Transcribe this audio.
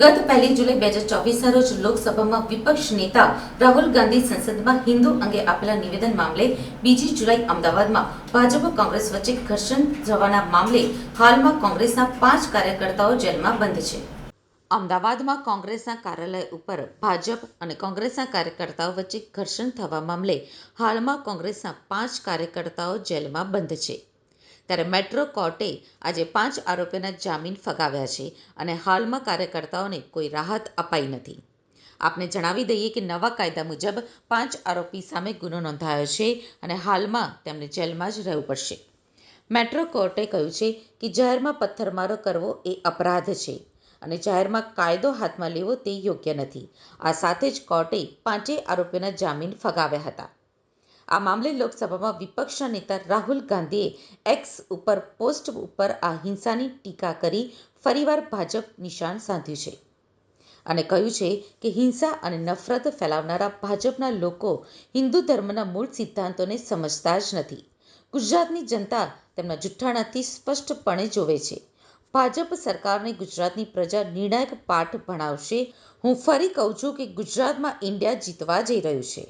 ગત પહેલી જુલાઈ બે હજાર ચોવીસના રોજ લોકસભામાં વિપક્ષ નેતા રાહુલ ગાંધી સંસદમાં હિન્દુ અંગે આપેલા નિવેદન મામલે બીજી જુલાઈ અમદાવાદમાં ભાજપ કોંગ્રેસ વચ્ચે ઘર્ષણ થવાના મામલે હાલમાં કોંગ્રેસના પાંચ કાર્યકર્તાઓ જેલમાં બંધ છે. અમદાવાદમાં કોંગ્રેસના કાર્યાલય ઉપર ભાજપ અને કોંગ્રેસના કાર્યકર્તાઓ વચ્ચે ઘર્ષણ થવા મામલે હાલમાં કોંગ્રેસના પાંચ કાર્યકર્તાઓ જેલમાં બંધ છે. ત્યારે મેટ્રો કોર્ટે આજે પાંચ આરોપીઓના જામીન ફગાવ્યા છે અને હાલમાં કાર્યકર્તાઓને કોઈ રાહત અપાઈ નથી. આપને જણાવી દઈએ કે નવા કાયદા મુજબ પાંચ આરોપી સામે ગુનો નોંધાયો છે અને હાલમાં તેમને જેલમાં જ રહેવું પડશે. મેટ્રો કોર્ટે કહ્યું છે કે જાહેરમાં પથ્થરમારો કરવો એ અપરાધ છે અને જાહેરમાં કાયદો હાથમાં લેવો તે યોગ્ય નથી. આ સાથે જ કોર્ટે પાંચેય આરોપીઓના જામીન ફગાવ્યા હતા. આ મામલે લોકસભામાં વિપક્ષના નેતા રાહુલ ગાંધીએ એક્સ ઉપર પોસ્ટ ઉપર આ હિંસાની ટીકા કરી ફરીવાર ભાજપ નિશાન સાધ્યું છે. અને કહ્યું છે કે હિંસા અને નફરત ફેલાવનારા ભાજપના લોકો હિન્દુ ધર્મના મૂળ સિદ્ધાંતોને સમજતા જ નથી. ગુજરાતની જનતા તેમના જુઠ્ઠાણાથી સ્પષ્ટપણે જોવે છે. ભાજપ સરકારને ગુજરાતની પ્રજા નિર્ણાયક પાઠ ભણાવશે. હું ફરી કહું છું કે ગુજરાતમાં ઇન્ડિયા જીતવા જઈ રહ્યું છે.